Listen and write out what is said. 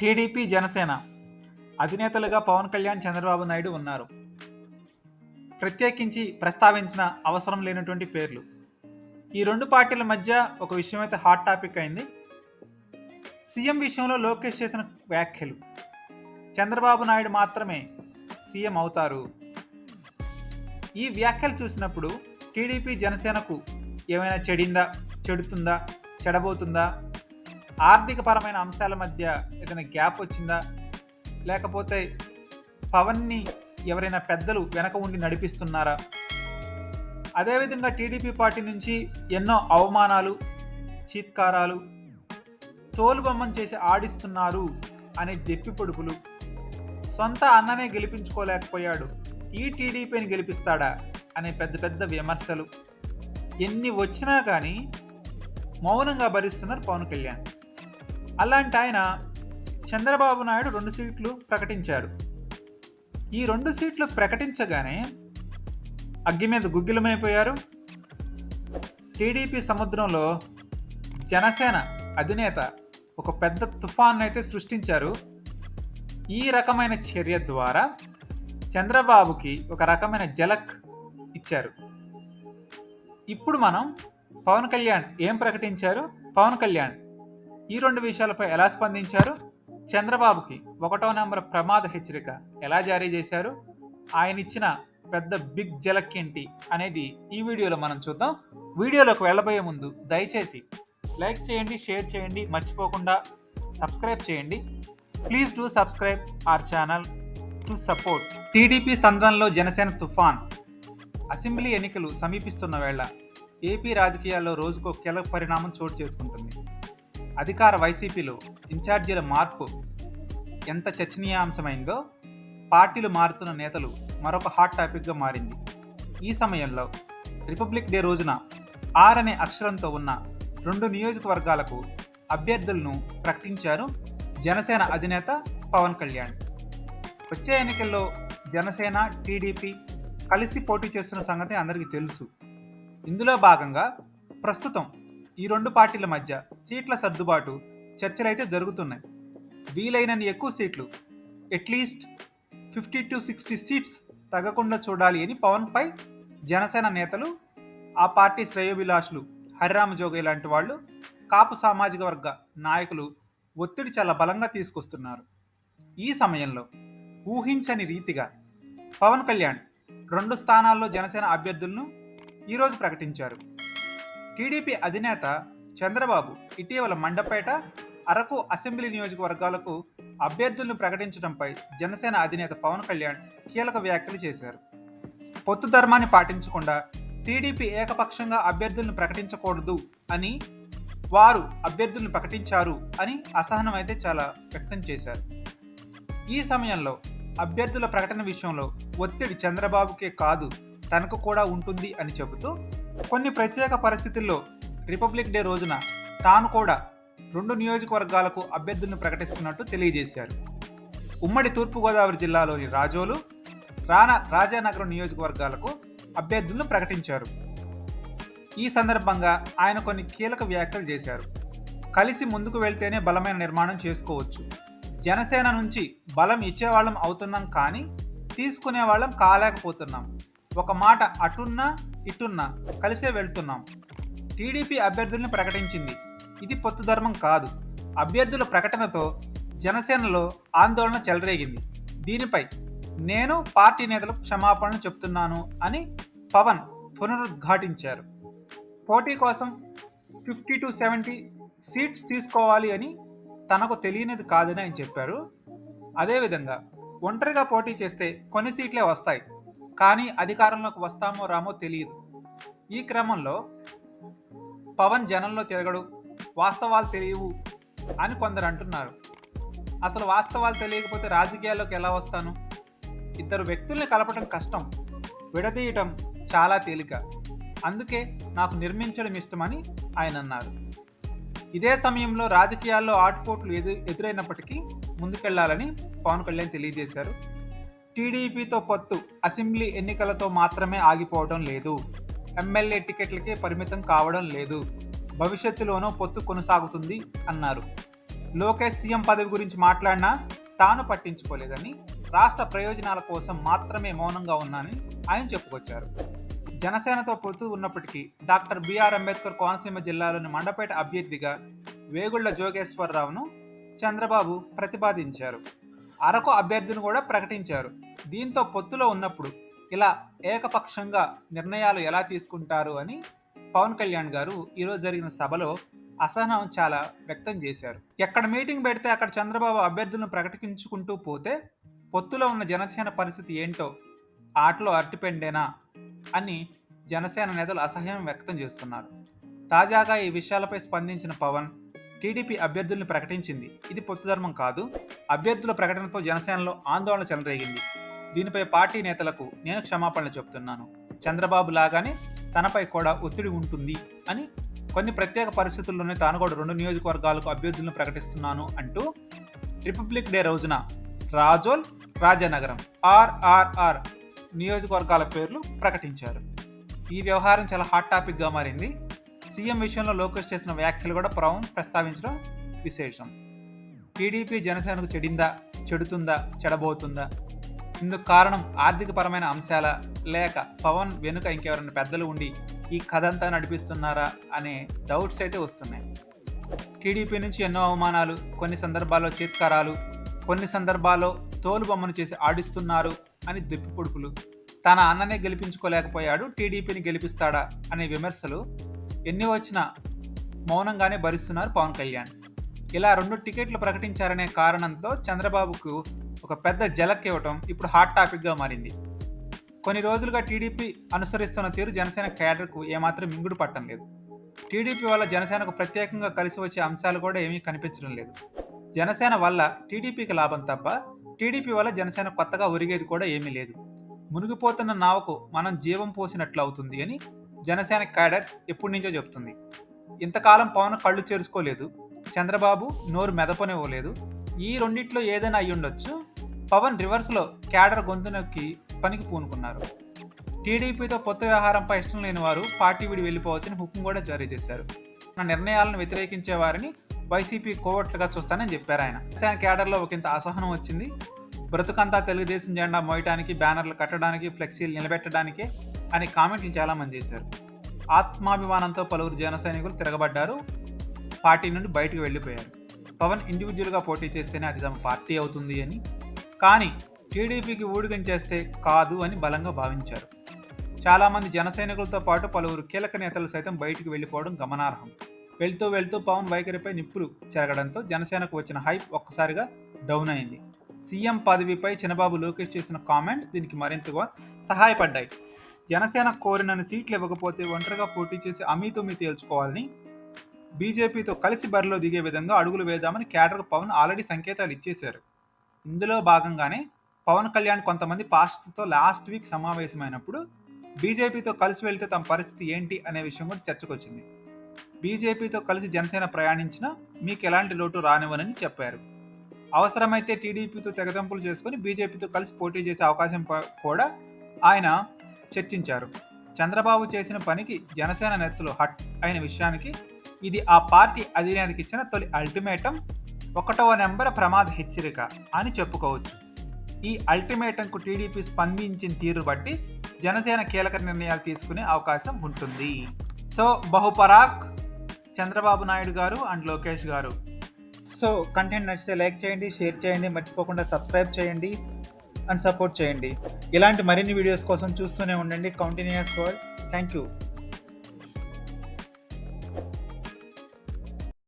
TDP Janasena అధినేతలుగా పవన్ కళ్యాణ్ చంద్రబాబు నాయుడు ఉన్నారు. ప్రత్యేకించి ప్రస్తావించిన అవసరం లేనటువంటి పేర్లు. ఈ రెండు పార్టీల మధ్య ఒక విషయం అయితే హాట్ టాపిక్ అయింది. సీఎం విషయంలో లోకేష్ చేసిన వ్యాఖ్యలు. చంద్రబాబు నాయుడు మాత్రమే సీఎం అవుతారు. ఈ వ్యాఖ్యలు చూసినప్పుడు టీడీపీ జనసేనకు ఏమైనా చెడిందా చెడుతుందా చెడబోతుందా? ఆర్థిక పరమైన అంశాల మధ్య ఏదైనా గ్యాప్ వచ్చిందా? లేకపోతే పవన్ని ఎవరైనా పెద్దలు వెనక ఉండి నడిపిస్తున్నారా? అదేవిధంగా టీడీపీ పార్టీ నుంచి ఎన్నో అవమానాలు చీత్కారాలు తోలుబొమ్మం చేసి ఆడిస్తున్నారు అనే దెప్పి పొడుపులు. సొంత అన్ననే గెలిపించుకోలేకపోయాడు. ఈ టీడీపీని గెలిపిస్తాడా? అనే పెద్ద పెద్ద విమర్శలు. ఎన్ని వచ్చినా కానీ మౌనంగా భరిస్తున్నారు పవన్ కళ్యాణ్. అలాంటి ఆయన చంద్రబాబు నాయుడు రెండు సీట్లు ప్రకటించారు ఈ రెండు సీట్లు ప్రకటించగానే అగ్గి మీద గుగ్గిలమైపోయారు. టీడీపీ సముద్రంలో జనసేన అధినేత ఒక పెద్ద తుఫాన్ అయితే సృష్టించారు. ఈ రకమైన చర్య ద్వారా చంద్రబాబుకి ఒక రకమైన జలక్ ఇచ్చారు. ఇప్పుడు మనం పవన్ కళ్యాణ్ ఏం ప్రకటించారు? పవన్ కళ్యాణ్ ఈ రెండు విషయాలపై ఎలా స్పందించారు? చంద్రబాబుకి ఒకటో నెంబర్ ప్రమాద హెచ్చరిక ఎలా జారీ చేశారు? ఆయన ఇచ్చిన పెద్ద బిగ్ జలక్ ఏంటి అనేది ఈ వీడియోలో మనం చూద్దాం. వీడియోలోకి వెళ్ళబోయే ముందు దయచేసి లైక్ చేయండి షేర్ చేయండి మర్చిపోకుండా సబ్స్క్రైబ్ చేయండి. Please do subscribe our channel to support. TDP సంద్రంలో Janasena తుఫాన్. అసెంబ్లీ ఎన్నికలు సమీపిస్తున్న వేళ ఏపీ రాజకీయాల్లో రోజుకో కీలక పరిణామం చోటు చేసుకుంటుంది. అధికార వైసీపీలో ఇన్ఛార్జీల మార్పు ఎంత చర్చనీయాంశమైందో పార్టీలు మారుతున్న నేతలు మరొక హాట్ టాపిక్గా మారింది. ఈ సమయంలో రిపబ్లిక్ డే రోజున ఆర్ అనే అక్షరంతో ఉన్న రెండు నియోజకవర్గాలకు అభ్యర్థులను ప్రకటించారు జనసేన అధినేత పవన్ కళ్యాణ్. వచ్చే ఎన్నికల్లో జనసేన టీడీపీ కలిసి పోటీ చేస్తున్న సంగతి అందరికీ తెలుసు. ఇందులో భాగంగా ప్రస్తుతం ఈ రెండు పార్టీల మధ్య సీట్ల సర్దుబాటు చర్చలైతే జరుగుతున్నాయి. వీలైనన్ని ఎక్కువ సీట్లు at least fifty to sixty seats తగ్గకుండా చూడాలి అని పవన్పై జనసేన నేతలు ఆ పార్టీ శ్రేయోభిలాషులు హరిరామ జోగి లాంటి వాళ్ళు కాపు సామాజిక వర్గ నాయకులు ఒత్తిడి చాలా బలంగా తీసుకొస్తున్నారు. ఈ సమయంలో ఊహించని రీతిగా పవన్ కళ్యాణ్ రెండు స్థానాల్లో జనసేన అభ్యర్థులను ఈరోజు ప్రకటించారు. టీడీపీ అధినేత చంద్రబాబు ఇటీవల మండపేట అరకు అసెంబ్లీ నియోజకవర్గాలకు అభ్యర్థులను ప్రకటించడంపై జనసేన అధినేత పవన్ కళ్యాణ్ కీలక వ్యాఖ్యలు చేశారు. పొత్తు ధర్మాన్ని పాటించకుండా టీడీపీ ఏకపక్షంగా అభ్యర్థులను ప్రకటించకూడదు అని వారు అభ్యర్థులను ప్రకటించారు అని అసహనం అయితే చాలా వ్యక్తం చేశారు. ఈ సమయంలో అభ్యర్థుల ప్రకటన విషయంలో ఒత్తిడి చంద్రబాబుకే కాదు తనకు కూడా ఉంటుంది అని చెబుతూ కొన్ని ప్రత్యేక పరిస్థితుల్లో రిపబ్లిక్ డే రోజున తాను కూడా రెండు నియోజకవర్గాలకు అభ్యర్థులను ప్రకటిస్తున్నట్టు తెలియజేశారు. ఉమ్మడి తూర్పుగోదావరి జిల్లాలోని రాజోలు రానా రాజానగరం నియోజకవర్గాలకు అభ్యర్థులను ప్రకటించారు. ఈ సందర్భంగా ఆయన కొన్ని కీలక వ్యాఖ్యలు చేశారు. కలిసి ముందుకు వెళ్తేనే బలమైన నిర్మాణం చేసుకోవచ్చు. జనసేన నుంచి బలం ఇచ్చేవాళ్ళం అవుతున్నాం కానీ తీసుకునే వాళ్ళం కాలేకపోతున్నాం. ఒక మాట అటున్నా ఇటున్న కలిసే వెళ్తున్నాం. టీడీపీ అభ్యర్థుల్ని ప్రకటించింది. ఇది పొత్తు ధర్మం కాదు. అభ్యర్థుల ప్రకటనతో జనసేనలో ఆందోళన చెలరేగింది. దీనిపై నేను పార్టీ నేతలకు క్షమాపణలు చెప్తున్నాను అని పవన్ పునరుద్ఘాటించారు. పోటీ కోసం ఫిఫ్టీ టు సెవెంటీ సీట్స్ తీసుకోవాలి అని తనకు తెలియనిది కాదని ఆయన చెప్పారు. అదేవిధంగా ఒంటరిగా పోటీ చేస్తే కొన్ని సీట్లే వస్తాయి. కానీ అధికారంలోకి వస్తామో రామో తెలియదు. ఈ క్రమంలో పవన్ జనంలో తిరగడు వాస్తవాలు తెలియవు అని కొందరు అంటున్నారు. అసలు వాస్తవాలు తెలియకపోతే రాజకీయాల్లోకి ఎలా వస్తాను? ఇద్దరు వ్యక్తుల్ని కలపడం కష్టం విడదీయటం చాలా తేలిక. అందుకే నాకు నిర్మించడం ఇష్టమని ఆయన అన్నారు. ఇదే సమయంలో రాజకీయాల్లో ఆటుపోట్లు ఎదు ఎదురైనప్పటికీ ముందుకెళ్ళాలని పవన్ కళ్యాణ్ తెలియజేశారు. టీడీపీతో పొత్తు అసెంబ్లీ ఎన్నికలతో మాత్రమే ఆగిపోవడం లేదు. ఎమ్మెల్యే టికెట్లకే పరిమితం కావడం లేదు. భవిష్యత్తులోనూ పొత్తు కొనసాగుతుంది అన్నారు. లోకేష్ సీఎం పదవి గురించి మాట్లాడినా తాను పట్టించుకోలేదని రాష్ట్ర ప్రయోజనాల కోసం మాత్రమే మౌనంగా ఉన్నానని ఆయన చెప్పుకొచ్చారు. జనసేనతో పొత్తు ఉన్నప్పటికీ డాక్టర్ బిఆర్ అంబేద్కర్ కోనసీమ జిల్లాలోని మండపేట అభ్యర్థిగా వేగుళ్ళ జోగేశ్వరరావును చంద్రబాబు ప్రతిపాదించారు. అరకు అభ్యర్థిని కూడా ప్రకటించారు. దీంతో పొత్తులో ఉన్నప్పుడు ఇలా ఏకపక్షంగా నిర్ణయాలు ఎలా తీసుకుంటారు అని పవన్ కళ్యాణ్ గారు ఈరోజు జరిగిన సభలో అసహనం చాలా వ్యక్తం చేశారు. ఎక్కడ మీటింగ్ పెడితే అక్కడ చంద్రబాబు అభ్యర్థులను ప్రకటించుకుంటూ పోతే పొత్తులో ఉన్న జనసేన పరిస్థితి ఏంటో ఆటలో అరటిపెండేనా అని జనసేన నేతలు అసహ్యం వ్యక్తం చేస్తున్నారు. తాజాగా ఈ విషయాలపై స్పందించిన పవన్ టీడీపీ అభ్యర్థుల్ని ప్రకటించింది. ఇది పొత్తు ధర్మం కాదు. అభ్యర్థుల ప్రకటనతో జనసేనలో ఆందోళన చెలరేగింది. దీనిపై పార్టీ నేతలకు నేను క్షమాపణలు చెబుతున్నాను చంద్రబాబు లాగానే తనపై కూడా ఒత్తిడి ఉంటుంది అని కొన్ని ప్రత్యేక పరిస్థితుల్లోనే తాను కూడా రెండు నియోజకవర్గాలకు అభ్యర్థులను ప్రకటిస్తున్నాను అంటూ రిపబ్లిక్ డే రోజున రాజోల్ రాజానగరం ఆర్ఆర్ఆర్ నియోజకవర్గాల పేర్లు ప్రకటించారు. ఈ వ్యవహారం చాలా హాట్ టాపిక్గా మారింది. సీఎం విషయంలో లోకేష్ చేసిన వ్యాఖ్యలు కూడా ప్రభావం ప్రస్తావించడం విశేషం. టీడీపీ జనసేనకు చెడిందా చెడుతుందా చెడబోతుందా? ఇందుకు కారణం ఆర్థికపరమైన అంశాల లేక పవన్ వెనుక ఇంకెవరైనా పెద్దలు ఉండి ఈ కథ అంతా నడిపిస్తున్నారా అనే డౌట్స్ అయితే వస్తున్నాయి. టీడీపీ నుంచి ఎన్నో అవమానాలు కొన్ని సందర్భాల్లో చేత్కారాలు కొన్ని సందర్భాల్లో తోలు బొమ్మను చేసి ఆడిస్తున్నారు అని దెప్పిపొడుపులు తన అన్ననే గెలిపించుకోలేకపోయాడు టీడీపీని గెలిపిస్తాడా అనే విమర్శలు ఎన్ని వచ్చినా మౌనంగానే భరిస్తున్నారు పవన్ కళ్యాణ్. ఇలా రెండు టికెట్లు ప్రకటించారనే కారణంతో చంద్రబాబుకు ఒక పెద్ద జలక్ ఇవ్వటం ఇప్పుడు హాట్ టాపిక్గా మారింది. కొన్ని రోజులుగా టీడీపీ అనుసరిస్తున్న తీరు జనసేన క్యాడర్కు ఏమాత్రం మింగుడు పట్టం లేదు. టీడీపీ వల్ల జనసేనకు ప్రత్యేకంగా కలిసి వచ్చే అంశాలు కూడా ఏమీ కనిపించడం లేదు. జనసేన వల్ల టీడీపీకి లాభం తప్ప టీడీపీ వల్ల జనసేన కొత్తగా ఒరిగేది కూడా ఏమీ లేదు. మునిగిపోతున్న నావకు మనం జీవం పోసినట్లు అవుతుంది అని జనసేన క్యాడర్ ఎప్పటి నుంచో చెప్తుంది. ఇంతకాలం పవన్ కళ్ళు చేరుకోలేదు చంద్రబాబు నోరు మెదపనివ్వలేదు. ఈ రెండిట్లో ఏదైనా అయ్యుండొచ్చు. పవన్ రివర్స్లో క్యాడర్ గొంతు నొక్కి పనికి పూనుకున్నారు. టీడీపీతో కొత్త వ్యవహారంపై ఇష్టం లేని వారు పార్టీ విడి వెళ్ళిపోవచ్చని హుకుం కూడా జారీ చేశారు. నా నిర్ణయాలను వ్యతిరేకించే వారిని వైసీపీ కోవట్లుగా చూస్తానని చెప్పారు ఆయన. సైన్ క్యాడర్లో ఒకంత అసహనం వచ్చింది. బ్రతుకంతా తెలుగుదేశం జెండా మోయటానికి బ్యానర్లు కట్టడానికి ఫ్లెక్సీలు నిలబెట్టడానికే అని కామెంట్లు చాలామంది చేశారు. ఆత్మాభిమానంతో పలువురు జన సైనికులు తిరగబడ్డారు. పార్టీ నుండి బయటకు వెళ్ళిపోయారు. పవన్ ఇండివిజువల్గా పోటీ చేస్తేనే అది తమ పార్టీ అవుతుంది అని కానీ టీడీపీకి ఊడిగం చేస్తే కాదు అని బలంగా భావించారు. చాలామంది జనసైనికులతో పాటు పలువురు కీలక నేతలు సైతం బయటికి వెళ్ళిపోవడం గమనార్హం. వెళ్తూ వెళ్తూ పవన్ వైఖరిపై నిప్పులు చెరగడంతో జనసేనకు వచ్చిన హైప్ ఒక్కసారిగా డౌన్ అయింది. సీఎం పదవిపై చినబాబు లోకేష్ చేసిన కామెంట్స్ దీనికి మరింతగా సహాయపడ్డాయి. జనసేన కోరినన్ని సీట్లు ఇవ్వకపోతే ఒంటరిగా పోటీ చేసి అమీతుమీ తేల్చుకోవాలని బీజేపీతో కలిసి బరిలో దిగే విధంగా అడుగులు వేద్దామని కేడర్ పవన్ ఆల్రెడీ సంకేతాలు ఇచ్చేశారు. ఇందులో భాగంగానే పవన్ కళ్యాణ్ కొంతమంది పాస్టర్తో లాస్ట్ వీక్ సమావేశమైనప్పుడు బీజేపీతో కలిసి వెళ్తే తమ పరిస్థితి ఏంటి అనే విషయం కూడా చర్చకొచ్చింది. బీజేపీతో కలిసి జనసేన ప్రయాణించినా మీకు ఎలాంటి లోటు రానివ్వనని చెప్పారు. అవసరమైతే టీడీపీతో తెగదంపులు చేసుకుని బీజేపీతో కలిసి పోటీ చేసే అవకాశం కూడా ఆయన చర్చించారు. చంద్రబాబు చేసిన పనికి జనసేన నేతలు హట్ అయిన విషయానికి ఇది ఆ పార్టీ అధినేతకి ఇచ్చిన తొలి అల్టిమేటం ఒకటవ నెంబర్ ప్రమాద హెచ్చరిక అని చెప్పుకోవచ్చు. ఈ అల్టిమేటంకు టీడీపీ స్పందించిన తీరు బట్టి జనసేన కీలక నిర్ణయాలు తీసుకునే అవకాశం ఉంటుంది. సో బహుపరాక్ చంద్రబాబు నాయుడు గారు అండ్ లోకేష్ గారు. సో కంటెంట్ నచ్చితే లైక్ చేయండి షేర్ చేయండి మర్చిపోకుండా సబ్స్క్రైబ్ చేయండి అండ్ సపోర్ట్ చేయండి. ఇలాంటి మరిన్ని వీడియోస్ కోసం చూస్తూనే ఉండండి. కౌంటిన్యూస్ వరల్డ్ థ్యాంక్ యూ